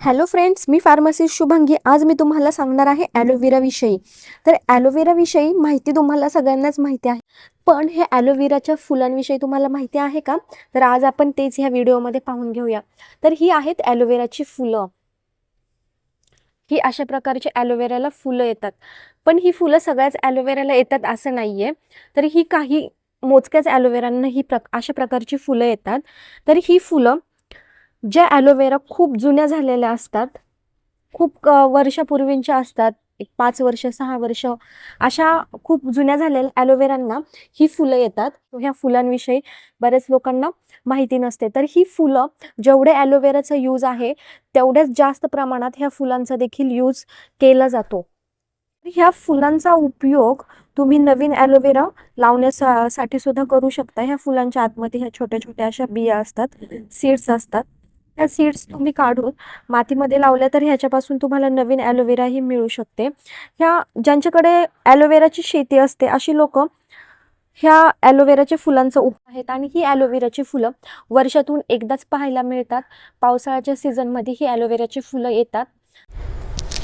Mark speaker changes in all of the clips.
Speaker 1: Hello friends मी pharmacist Shubhangi. आज मी तुम्हाला सांगणार आहे ॲलोवेराविषयी तर ॲलोवेराविषयी माहिती तुम्हाला सगळ्यांनाच माहिती आहे. पण हे ॲलोवेराच्या फुलांविषयी तुम्हाला माहिती आहे का? तर आज आपण तेच ह्या व्हिडिओमध्ये पाहून घेऊया. तर ही आहेत ॲलोवेराची फुलं. ही अशा प्रकारची ॲलोवेराला फुलं येतात. पण ही फुलं सगळ्याच ॲलोवेराला येतात असं नाही आहे तर ही काही मोजक्याच ॲलोवेरांना ही प्र अशा प्रकारची फुलं येतात. तर ही फुलं ज्या ॲलोवेरा खूप जुन्या झालेल्या असतात खूप वर्षापूर्वींच्या असतात एक पाच वर्ष सहा वर्ष अशा खूप जुन्या झालेल्या ॲलोवेरांना ही फुलं येतात. ह्या फुलांविषयी बऱ्याच लोकांना माहिती नसते. तर ही फुलं जेवढे ॲलोवेराचा यूज आहे तेवढ्याच जास्त प्रमाणात ह्या फुलांचा देखील यूज केला जातो. ह्या फुलांचा उपयोग तुम्ही नवीन ॲलोवेरा लावण्यासाठी सुद्धा करू शकता. ह्या फुलांच्या आतमध्ये ह्या छोट्या छोट्या अशा बिया असतात सीड्स असतात. त्या सीड्स तुम्ही काढून मातीमध्ये लावल्या तर ह्याच्यापासून तुम्हाला नवीन ॲलोवेराही मिळू शकते. ह्या ज्यांच्याकडे ॲलोवेराची शेती असते अशी लोक ह्या ॲलोवेराच्या फुलांचा उप आहेत आणि ही ॲलोवेराची फुलं वर्षातून एकदाच पाहायला मिळतात. पावसाळ्याच्या सीझनमध्ये ही ॲलोवेराची फुलं येतात.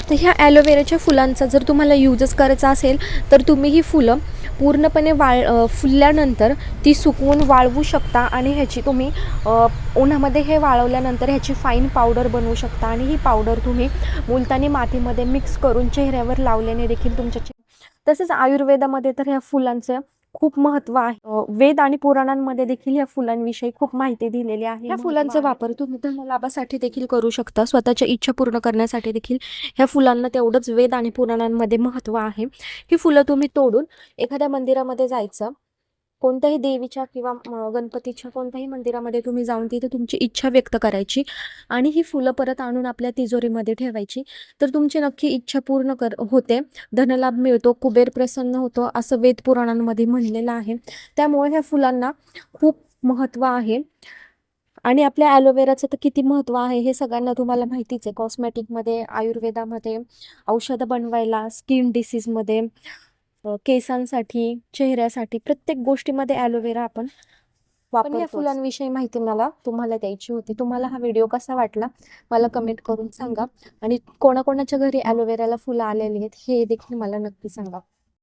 Speaker 1: तर ह्या ॲलोवेराच्या फुलांचा जर तुम्हाला यूजच करायचा असेल तर तुम्ही ही फुलं पूर्णपणे वाळ फुलल्यानंतर ती सुकवून वाळवू शकता आणि ह्याची तुम्ही उन्हामध्ये हे वाळवल्यानंतर ह्याची फाईन पावडर बनवू शकता आणि ही पावडर तुम्ही मुलतानी मातीमध्ये मिक्स करून चेहऱ्यावर लावल्याने देखील तुमच्या तसेच आयुर्वेदामध्ये तर ह्या फुलांचं खूप महत्त्व आहे. वेद आणि पुराणांमध्ये देखील या फुलांविषयी खूप माहिती दिलेली आहे. या फुलांचा वापर तुम्ही धनलाभासाठी देखील करू शकता. स्वतःच्या इच्छा पूर्ण करण्यासाठी देखील ह्या फुलांना तेवढंच वेद आणि पुराणांमध्ये महत्त्व आहे. ही फुलं तुम्ही तोडून एखाद्या मंदिरामध्ये जायचं कोणत्याही देवीच्या किंवा गणपतीच्या कोणत्याही मंदिरामध्ये तुम्ही जाऊन तिथे तुमची इच्छा व्यक्त करायची आणि ही फुलं परत आणून आपल्या तिजोरीमध्ये ठेवायची. तर तुमची नक्की इच्छा पूर्ण कर होते. धनलाभ मिळतो कुबेर प्रसन्न होतो असं वेद पुराणांमध्ये म्हणलेलं आहे. त्यामुळे ह्या फुलांना खूप महत्त्व आहे. आणि आपल्या ॲलोवेराचं तर किती महत्त्व आहे हे सगळ्यांना तुम्हाला माहितीच आहे. कॉस्मॅटिकमध्ये आयुर्वेदामध्ये औषधं बनवायला स्किन डिसीजमध्ये केसांसाठी चेहऱ्यासाठी प्रत्येक गोष्टीमध्ये ॲलोवेरा आपण वापर या फुलांविषयी माहिती मला तुम्हाला द्यायची होती. तुम्हाला हा व्हिडिओ कसा वाटला मला कमेंट करून सांगा. आणि कोणाकोणाच्या घरी ॲलोवेराला फुलं आलेली आहेत हे देखील मला नक्की सांगा.